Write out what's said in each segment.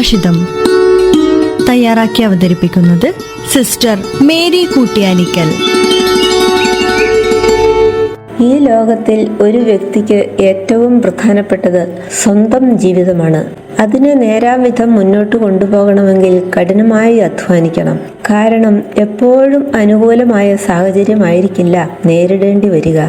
സുഭാഷിതം തയ്യാറാക്കി അവതരിപ്പിക്കുന്നത് sister Mary കൂട്ടിയാനിക്കൽ. ഈ ലോകത്തിൽ ഒരു വ്യക്തിക്ക് ഏറ്റവും പ്രധാനപ്പെട്ടത് സ്വന്തം ജീവിതമാണ്. അതിനെ നേരാവിധം മുന്നോട്ട് കൊണ്ടുപോകണമെങ്കിൽ കഠിനമായി അധ്വാനിക്കണം. കാരണം എപ്പോഴും അനുകൂലമായ സാഹചര്യമായിരിക്കില്ല നേരിടേണ്ടി വരിക.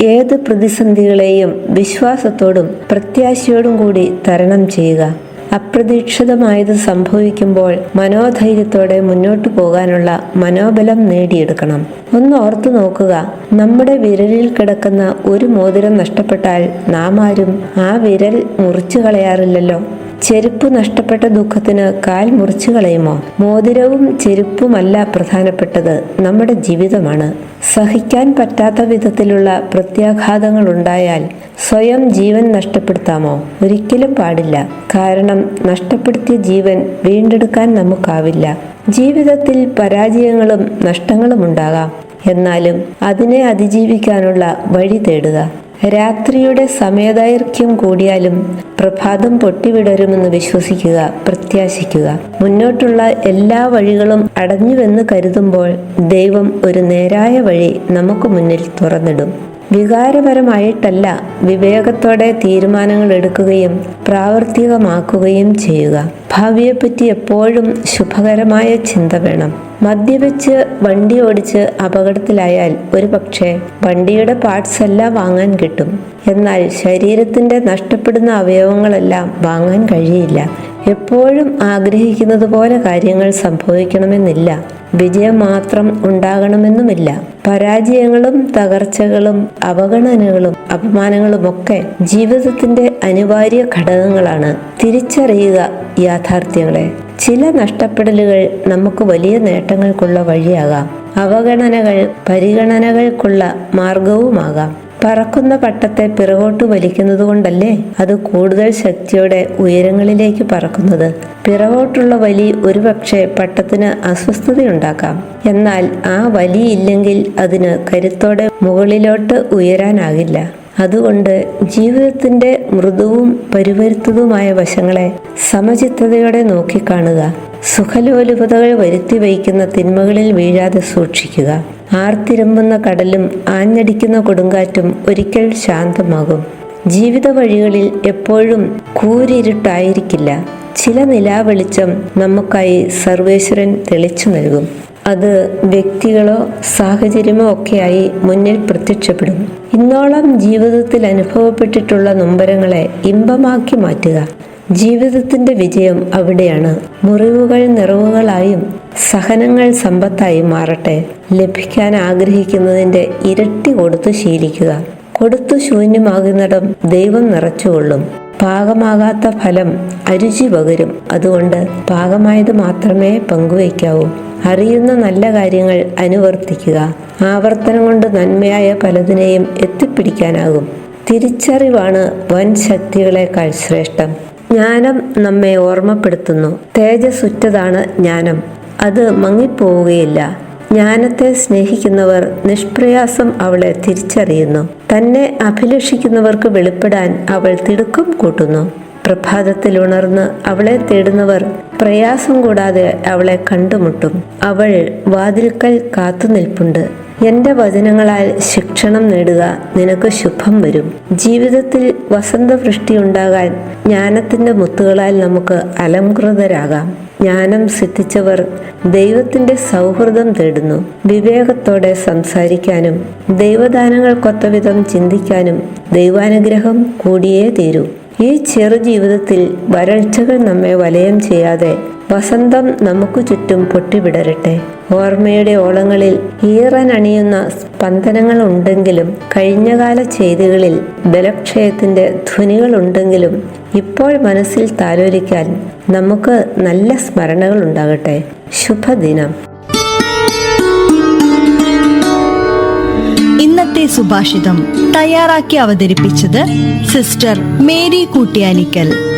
ഏത് പ്രതിസന്ധികളെയും വിശ്വാസത്തോടും പ്രത്യാശയോടും കൂടി തരണം ചെയ്യുക. അപ്രതീക്ഷിതമായത് സംഭവിക്കുമ്പോൾ മനോധൈര്യത്തോടെ മുന്നോട്ടു പോകാനുള്ള മനോബലം നേടിയെടുക്കണം. ഒന്ന് ഓർത്തു നോക്കുക. നമ്മുടെ വിരലിൽ കിടക്കുന്ന ഒരു മോതിരം നഷ്ടപ്പെട്ടാൽ നാം ആരും ആ വിരൽ മുറിച്ചു കളയാറില്ലല്ലോ. ചെരുപ്പ് നഷ്ടപ്പെട്ട ദുഃഖത്തിന് കാൽ മുറിച്ചു കളയുമോ? മോതിരവും ചെരുപ്പുമല്ല പ്രധാനപ്പെട്ടത്. നമ്മുടെ ജീവിതമാണ്. സഹിക്കാൻ പറ്റാത്ത വിധത്തിലുള്ള പ്രത്യാഘാതങ്ങൾ ഉണ്ടായാൽ സ്വയം ജീവൻ നഷ്ടപ്പെടുത്താമോ? ഒരിക്കലും പാടില്ല. കാരണം നഷ്ടപ്പെടുത്തിയ ജീവൻ വീണ്ടെടുക്കാൻ നമുക്കാവില്ല. ജീവിതത്തിൽ പരാജയങ്ങളും നഷ്ടങ്ങളും ഉണ്ടാകാം എന്നാലും അതിനെ അതിജീവിക്കാനുള്ള വഴി തേടുക. രാത്രിയുടെ സമയദൈർഘ്യം കൂടിയാലും പ്രഭാതം പൊട്ടിവിടരുമെന്ന് വിശ്വസിക്കുക പ്രത്യാശിക്കുക. മുന്നോട്ടുള്ള എല്ലാ വഴികളും അടഞ്ഞുവെന്ന് കരുതുമ്പോൾ ദൈവം ഒരു നേരായ വഴി നമുക്ക് മുന്നിൽ തുറന്നിടും. വികാരപരമായിട്ടല്ല വിവേകത്തോടെ തീരുമാനങ്ങൾ എടുക്കുകയും പ്രാവർത്തികമാക്കുകയും ചെയ്യുക. ഭാവിയെപ്പറ്റി എപ്പോഴും ശുഭകരമായ ചിന്ത വേണം. മദ്യപിച്ച് വണ്ടി ഓടിച്ച് അപകടത്തിലായാൽ ഒരു പക്ഷേ വണ്ടിയുടെ പാർട്സ് എല്ലാം വാങ്ങാൻ കിട്ടും. എന്നാൽ ശരീരത്തിന്റെ നഷ്ടപ്പെടുന്ന അവയവങ്ങളെല്ലാം വാങ്ങാൻ കഴിയില്ല. എപ്പോഴും ആഗ്രഹിക്കുന്നത് പോലെ കാര്യങ്ങൾ സംഭവിക്കണമെന്നില്ല. വിജയം മാത്രം ഉണ്ടാകണമെന്നുമില്ല. പരാജയങ്ങളും തകർച്ചകളും അവഗണനകളും അപമാനങ്ങളുമൊക്കെ ജീവിതത്തിന്റെ അനിവാര്യ ഘടകങ്ങളാണ്. തിരിച്ചറിയുക യാഥാർത്ഥ്യങ്ങളെ. ചില നഷ്ടപ്പെടലുകൾ നമുക്ക് വലിയ നേട്ടങ്ങൾക്കുള്ള വഴിയാകാം. അവഗണനകൾ പരിഗണനകൾക്കുള്ള മാർഗവുമാകാം. പറക്കുന്ന പട്ടത്തെ പിറകോട്ട് വലിക്കുന്നത് കൊണ്ടല്ലേ അത് കൂടുതൽ ശക്തിയോടെ ഉയരങ്ങളിലേക്ക് പറക്കുന്നത്? പിറകോട്ടുള്ള വലി ഒരുപക്ഷെ പട്ടത്തിന് അസ്വസ്ഥതയുണ്ടാക്കാം. എന്നാൽ ആ വലി ഇല്ലെങ്കിൽ അതിന് കരുത്തോടെ മുകളിലോട്ട് ഉയരാനാകില്ല. അതുകൊണ്ട് ജീവിതത്തിന്റെ മൃദുവും പരിവരുത്തതുമായ വശങ്ങളെ സമചിത്തതയോടെ നോക്കിക്കാണുക. സുഖലോലുപതകൾ വരുത്തി വയ്ക്കുന്ന തിന്മകളിൽ വീഴാതെ സൂക്ഷിക്കുക. ആർത്തിരമ്പുന്ന കടലും ആഞ്ഞടിക്കുന്ന കൊടുങ്കാറ്റും ഒരിക്കൽ ശാന്തമാകും. ജീവിത വഴികളിൽ എപ്പോഴും കൂരിരുട്ടായിരിക്കില്ല. ചില നിലാവെളിച്ചം നമുക്കായി സർവേശ്വരൻ തെളിച്ചു നൽകും. അത് വ്യക്തികളോ സാഹചര്യമോ ഒക്കെയായി മുന്നിൽ പ്രത്യക്ഷപ്പെടും. ഇന്നോളം ജീവിതത്തിൽ അനുഭവപ്പെട്ടിട്ടുള്ള നൊമ്പരങ്ങളെ ഇമ്പമാക്കി മാറ്റുക. ജീവിതത്തിന്റെ വിജയം അവിടെയാണ്. മുറിവുകൾ നിറവുകളായും സഹനങ്ങൾ സമ്പത്തായും മാറട്ടെ. ലഭിക്കാൻ ആഗ്രഹിക്കുന്നതിന്റെ ഇരട്ടി കൊടുത്തു ശീലിക്കുക. കൊടുത്തു ശൂന്യമാകുന്നിടം ദൈവം നിറച്ചുകൊള്ളും. പാകമാകാത്ത ഫലം അരുചി പകരും. അതുകൊണ്ട് പാകമായത് മാത്രമേ പങ്കുവയ്ക്കാവൂ. അറിയുന്ന നല്ല കാര്യങ്ങൾ അനുവർത്തിക്കുക. ആവർത്തനം കൊണ്ട് നന്മയായ പലതിനെയും എത്തിപ്പിടിക്കാനാകും. തിരിച്ചറിവാണ് വൻ ശക്തികളെക്കാൾ ശ്രേഷ്ഠം. ജ്ഞാനം നമ്മെ ഓർമ്മപ്പെടുത്തുന്നു. തേജസ്സുറ്റതാണ് ജ്ഞാനം. അത് മങ്ങിപ്പോവുകയില്ല. ജ്ഞാനത്തെ സ്നേഹിക്കുന്നവർ നിഷ്പ്രയാസം അവളെ തിരിച്ചറിയുന്നു. തന്നെ അഭിലഷിക്കുന്നവർക്ക് വെളിപ്പെടാൻ അവൾ തിടുക്കം കൂട്ടുന്നു. പ്രഭാതത്തിൽ ഉണർന്ന് അവളെ തേടുന്നവർ പ്രയാസം കൂടാതെ അവളെ കണ്ടുമുട്ടും. അവൾ വാതിൽക്കൽ കാത്തുനിൽപ്പുണ്ട്. എന്റെ വചനങ്ങളാൽ ശിക്ഷണം നേടുക നിനക്ക് ശുഭം വരും. ജീവിതത്തിൽ വസന്തവൃഷ്ടി ഉണ്ടാകാൻ ജ്ഞാനത്തിന്റെ മുത്തുകളാൽ നമുക്ക് അലംകൃതരാകാം. ജ്ഞാനം സിദ്ധിച്ചവർ ദൈവത്തിന്റെ സൗഹൃദം തേടുന്നു. വിവേകത്തോടെ സംസാരിക്കാനും ദൈവദാനങ്ങൾക്കൊത്തവിധം ചിന്തിക്കാനും ദൈവാനുഗ്രഹം കൂടിയേ തീരൂ. ഈ ചെറു ജീവിതത്തിൽ വരൾച്ചകൾ നമ്മെ വലയം ചെയ്യാതെ വസന്തം നമുക്ക് ചുറ്റും പൊട്ടിവിടരട്ടെ. ഓർമ്മയുടെ ഓളങ്ങളിൽ ഈറനണിയുന്ന സ്പന്ദനങ്ങൾ ഉണ്ടെങ്കിലും കഴിഞ്ഞകാല ചെയ്തികളിൽ ബലക്ഷയത്തിന്റെ ധ്വനികൾ ഉണ്ടെങ്കിലും ഇപ്പോൾ മനസ്സിൽ താലോലിക്കാൻ നമുക്ക് നല്ല സ്മരണകൾ ഉണ്ടാകട്ടെ ശുഭദിനം. ഇന്നത്തെ സുഭാഷിതം തയ്യാറാക്കി അവതരിപ്പിച്ചത് സിസ്റ്റർ മേരി കൂട്ടിയാനിക്കൽ.